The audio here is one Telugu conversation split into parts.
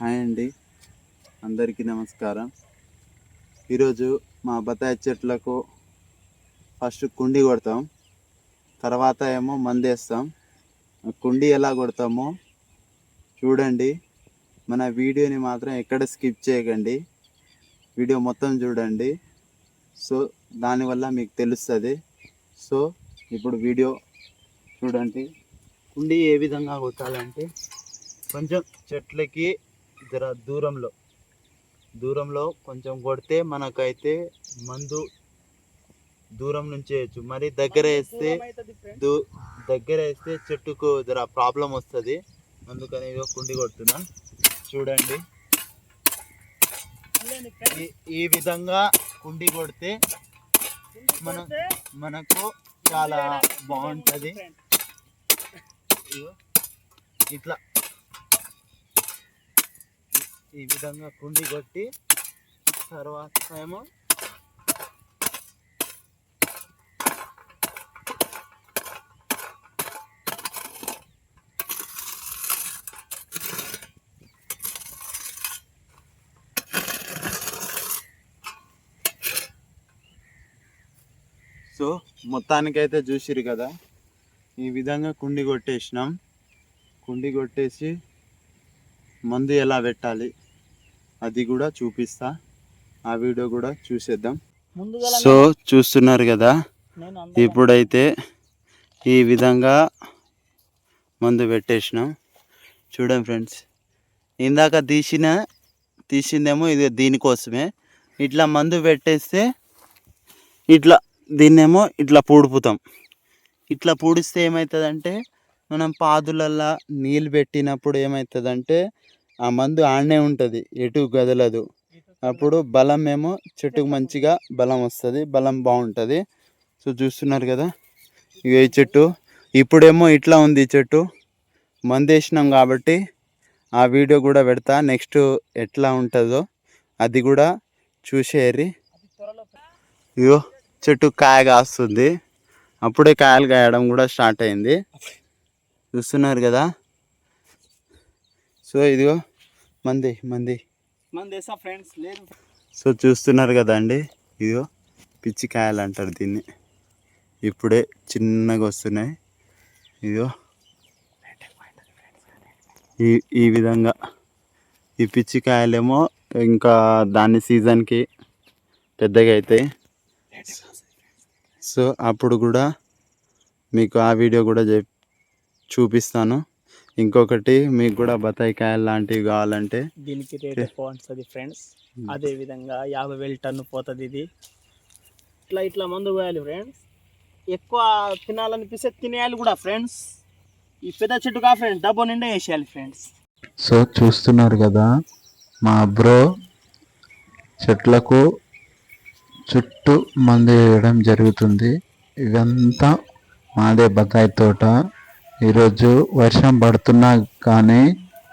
హాయ్ అండి. అందరికీ నమస్కారం. ఈరోజు మా బత్తాయి చెట్లకు ఫస్ట్ కుండి కొడతాం. తర్వాత ఏమో మందేస్తాం కుండీ కుండి ఎలా కొడతామో చూడండి. మన వీడియోని మాత్రం ఎక్కడ స్కిప్ చేయకండి. వీడియో మొత్తం చూడండి. సో దానివల్ల మీకు తెలుస్తుంది. సో ఇప్పుడు వీడియో చూడండి. కుండి ఏ విధంగా కొట్టాలంటే కొంచెం చెట్లకి జర దూరంలో. దూరంలో కొంచెం కొడితే మనకైతే మందు దూరం నుంచి వేయచ్చు. మరి దగ్గర వేస్తే దూ దగ్గర వేస్తే చెట్టుకు జర ప్రాబ్లం వస్తుంది. అందుకని ఇదో కుండి కొడుతున్నా. చూడండి. ఈ- ఈ విధంగా కుండి కొడితే మన మనకు చాలా బాగుంటుంది. ఇట్లా ఈ విధంగా కుండి కొట్టి తర్వాత ఏమో సో మొత్తానికైతే చూసిరు కదా ఈ విధంగా కుండి కొట్టేసినాం. కుండి కొట్టేసి మందు ఎలా పెట్టాలి? అది కూడా చూపిస్తా. ఆ వీడియో కూడా చూసేద్దాం. సో చూస్తున్నారు కదా ఇప్పుడైతే ఈ విధంగా మందు పెట్టేసినాం. చూడండి ఫ్రెండ్స్ ఇందాక తీసిన తీసిందేమో ఇది దీనికోసమే. ఇట్లా మందు పెట్టేస్తే ఇట్లా దీన్నేమో ఇట్లా పూడుపుతాం. ఇట్లా పూడిస్తే ఏమవుతుందంటే మనం పాదులల్లా నీళ్ళు పెట్టినప్పుడు ఏమవుతుందంటే ఆ మందు ఆడనే ఉంటుంది ఎటు కదలదు అప్పుడు బలం ఏమో చెట్టుకు మంచిగా బలం వస్తుంది బలం బాగుంటుంది. సో చూస్తున్నారు కదా ఇక ఈ చెట్టు. ఇప్పుడేమో ఇట్లా ఉంది ఈ చెట్టు. మందు వేసినాం కాబట్టి ఆ వీడియో కూడా పెడతా నెక్స్ట్ ఎట్లా ఉంటుందో అది కూడా చూసేరి. ఇగో చెట్టు కాయ కాస్తుంది. అప్పుడే కాయలు కాయడం కూడా స్టార్ట్ అయింది. చూస్తున్నారు కదా. సో ఇదిగో మంది మంది. మన దేశం ఫ్రెండ్స్ లేదు. సో చూస్తున్నారు కదా అండి ఇదిగో పిచ్చి కాయలు అంటారు దీన్ని. ఇప్పుడే చిన్నగా వస్తున్నాయి. ఇదిగో. ఈ ఈ విధంగా. ఈ పిచ్చి కాయలేమో ఇంకా దాని సీజన్కి పెద్దగా అవుతాయి సో అప్పుడు కూడా మీకు ఆ వీడియో కూడా చెప్ చూపిస్తాను. ఇంకొకటి మీకు కూడా బత్తాయి కాయలు లాంటివి కావాలంటే దీనికి రేట్ ఎక్కువ ఫ్రెండ్స్. అదే విధంగా యాభై వేలు టన్ను పోతుంది ఇది. ఇట్లా ఇట్లా మందు పోయాలి ఫ్రెండ్స్. ఎక్కువ తినాలనిపిస్తే తినేయాలి కూడా ఫ్రెండ్స్. ఈ పెద్ద చెట్టు కా ఫ్రెండ్స్ డబ్బు నిండా వేసేయాలి ఫ్రెండ్స్. సో చూస్తున్నారు కదా మా బ్రో చెట్లకు చుట్టూ మందు వేయడం జరుగుతుంది. ఇదంతా మాదే బత్తాయి తోట. ఈరోజు వర్షం పడుతున్నా కానీ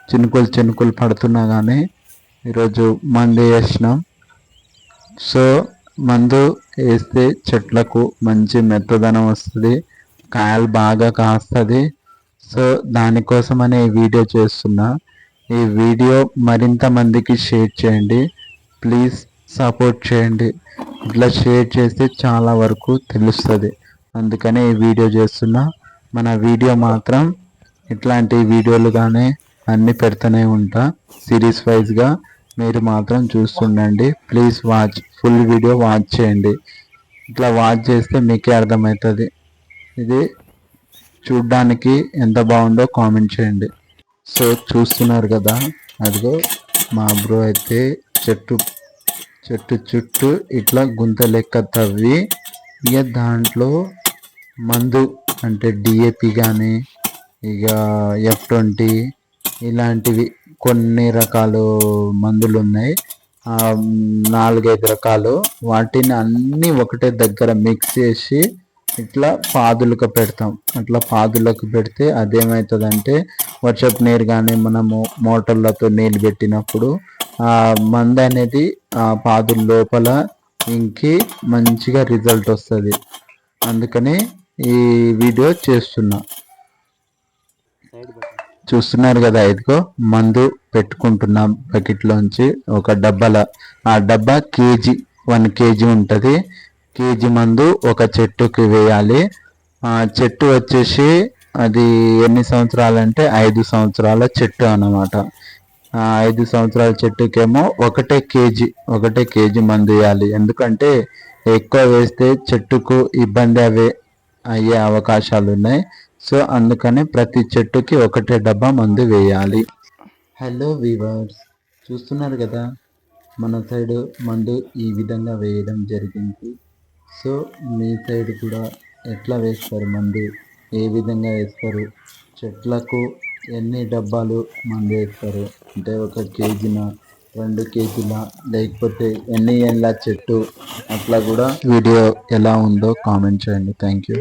చినుకులు చినుకులు పడుతున్నా కానీ ఈరోజు మందు వేసినాం. సో మందు వేస్తే చెట్లకు మంచి మెత్తదనం వస్తుంది కాయలు బాగా కాస్తుంది. సో దానికోసమనే ఈ వీడియో చేస్తున్నా. ఈ వీడియో మరింత మందికి షేర్ చేయండి. ప్లీజ్ సపోర్ట్ చేయండి. ఇట్లా షేర్ చేస్తే చాలా వరకు తెలుస్తుంది. అందుకనే ఈ వీడియో చేస్తున్నా. మన వీడియో మాత్రం ఇట్లాంటి వీడియోలు కానీ అన్నీ పెడుతూనే ఉంటా. సిరీస్ వైజ్గా మీరు మాత్రం చూస్తుండండి. Please watch full video watch చేయండి. ఇట్లా వాచ్ చేస్తే మీకే అర్థమవుతుంది ఇది చూడ్డానికి ఎంత బాగుందో కామెంట్ చేయండి. సో చూస్తున్నారు కదా? అదిగో మా బ్రో అయితే చెట్టు చెట్టు చుట్టూ ఇట్లా గుంత లెక్క తవ్వి ఇక దాంట్లో మందు అంటే డిఏపి కానీ ఇక ఎఫ్ ట్వంటీ ఇలాంటివి కొన్ని రకాలు మందులు ఉన్నాయి నాలుగైదు రకాలు. వాటిని అన్నీ ఒకటే దగ్గర మిక్స్ చేసి ఇట్లా పాదులకు పెడతాం. అట్లా పాదులకు పెడితే అదేమవుతుందంటే వర్షపు నీరు కానీ మనము మోటార్లతో నీళ్ళు పెట్టినప్పుడు ఆ మందు అనేది ఆ పాదుల లోపల ఇంకి మంచిగా రిజల్ట్ వస్తుంది. అందుకని ఈ వీడియో చేస్తున్నా. చూస్తున్నారు కదా ఇదిగో మందు పెట్టుకుంటున్నాం బకెట్లోంచి ఒక డబ్బాల ఆ డబ్బా కేజీ వన్ కేజీ ఉంటుంది. కేజీ మందు ఒక చెట్టుకి వేయాలి. ఆ చెట్టు వచ్చేసి అది ఎన్ని సంవత్సరాలు అంటే ఐదు సంవత్సరాల చెట్టు అన్నమాట. ఆ ఐదు సంవత్సరాల చెట్టుకేమో ఒకటే కేజీ ఒకటే కేజీ మందు వేయాలి. ఎందుకంటే ఎక్కువ వేస్తే చెట్టుకు ఇబ్బంది అవే. అయ్యే అవకాశాలు ఉన్నాయి సో అందుకని ప్రతి చెట్టుకి ఒకటే డబ్బా మందు వేయాలి. హలో వీవర్స్ చూస్తున్నారు కదా మన సైడ్ మందు ఈ విధంగా వేయడం జరిగింది. సో మీ సైడ్ కూడా ఎట్లా వేస్తారు మందు? ఏ విధంగా వేస్తారు? చెట్లకు ఎన్ని డబ్బాలు మందు వేస్తారు? అంటే ఒక కేజీన రెండు కేజీల లేకపోతే ఎన్ని ఏళ్ళ చెట్టు? అట్లా కూడా వీడియో ఎలా ఉందో కామెంట్ చేయండి. Thank you